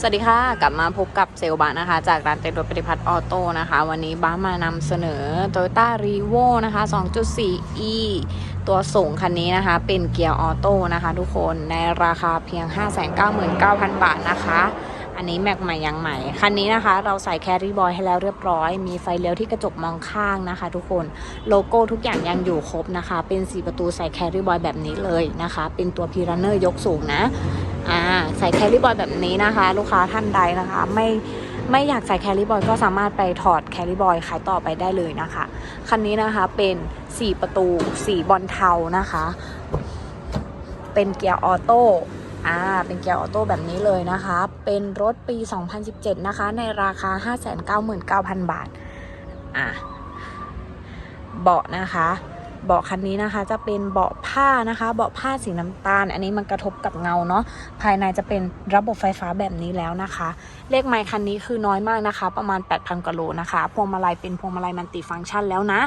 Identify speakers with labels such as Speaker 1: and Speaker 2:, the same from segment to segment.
Speaker 1: สวัสดีค่ะ กลับมาพบกับเซลลบานะคะ จากร้านเต็นรถปฏิพัฒน์ออโต้นะคะ วันนี้บ้ามานำเสนอ Toyota r e v o นะคะ 2.4e ตัวสูงคันนี้นะคะ เป็นเกียร์ออโต้นะคะทุกคนในราคาเพียง 599,000 บาทนะคะ อันนี้แม็กใหม่ยังใหม่ คันนี้นะคะ เราใส่แคริบอยให้แล้วเรียบร้อย มีไฟเลี้ยวที่กระจกมองข้างนะคะ ทุกคนโลโก้ทุกอย่างยังอยู่ครบนะคะ เป็น 4 ประตูใส่แคริบอยแบบนี้เลยนะคะ เป็นตัวพีรันเนอร์ยกสูงนะ อ่าใส่แคริบอยแบบนี้นะคะ ลูกค้าท่านใดนะคะ ไม่ไม่อยากใส่แคริบอยก็สามารถไปถอดแคริบอยขายต่อไปได้เลยนะคะ คันนี้นะคะเป็น 4 ประตูสีบอลเทานะคะ เป็นเกียร์ออโต้อ่าเป็นเกียร์ออโต้แบบนี้เลยนะคะ เป็นรถปี 2017 นะคะ ในราคา 599,000 บาทอ่าเบาะนะคะ เบาะคันนี้นะคะ จะเป็นเบาะผ้านะคะ เบาะผ้าสีน้ำตาล อันนี้มันกระทบกับเงาเนาะภายในจะเป็นระบบไฟฟ้าแบบนี้แล้วนะคะ เลขไมค์คันนี้คือน้อยมากนะคะ ประมาณ 8,000กว่าโลนะคะ พวงมาลัยเป็นพวงมาลัยมันติฟังก์ชันแล้วนะ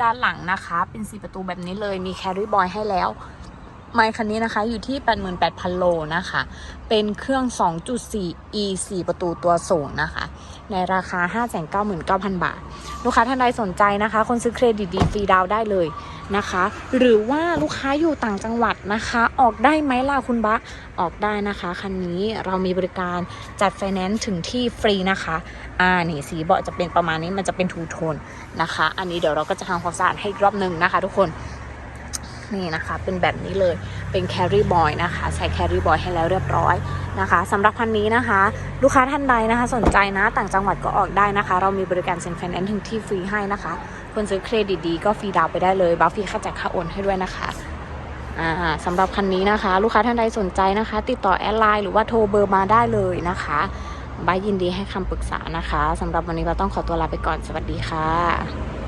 Speaker 1: ด้านหลังนะคะ เป็นสีประตูแบบนี้เลยมีแคริบอยให้แล้วไมค์คันนี้นะคะอยู่ที่ 88,000 โลนะคะ เป็นเครื่อง 2.4 e 4 ประตูตัวสูงนะคะ ในราคา 599,000 บาท ลูกค้าท่านใดสนใจนะคะ คนซื้อเครดิตดีฟรีดาวได้เลย นะคะ หรือว่าลูกค้าอยู่ต่างจังหวัดนะคะ ออกได้ไหมล่ะคุณบะออกได้นะคะคันนี้เรามีบริการจัดไฟแนนซ์ถึงที่ฟรีนะคะอ่านี่สีเบาะจะเป็นประมาณนี้มันจะเป็นทูโทนนะคะ อันนี้เดี๋ยวเราก็จะทำความสะอาดให้รอบหนึ่งนะคะ ทุกคนนี่นะคะเป็นแบบนี้เลยเป็นแคริบอยนะคะใส่แคริบอยให้แล้วเรียบร้อยนะคะสำหรับคันนี้นะคะ ลูกค้าท่านใดนะคะ สนใจนะต่างจังหวัดก็ออกได้นะคะ เรามีบริการเซ็นไฟแนนซ์ถึงที่ฟรีให้นะคะ คนซื้อเครดิตดีก็ฟรีดาวน์ไปได้เลยบัฟฟรีค่าจ่ายค่าโอนให้ด้วยนะคะอ่าสำหรับคันนี้นะคะ ลูกค้าท่านใดสนใจนะคะ ติดต่อแอดไลน์หรือว่าโทรเบอร์มาได้เลยนะคะบายยินดีให้คำปรึกษานะคะสำหรับวันนี้เราต้องขอตัวลาไปก่อนสวัสดีค่ะ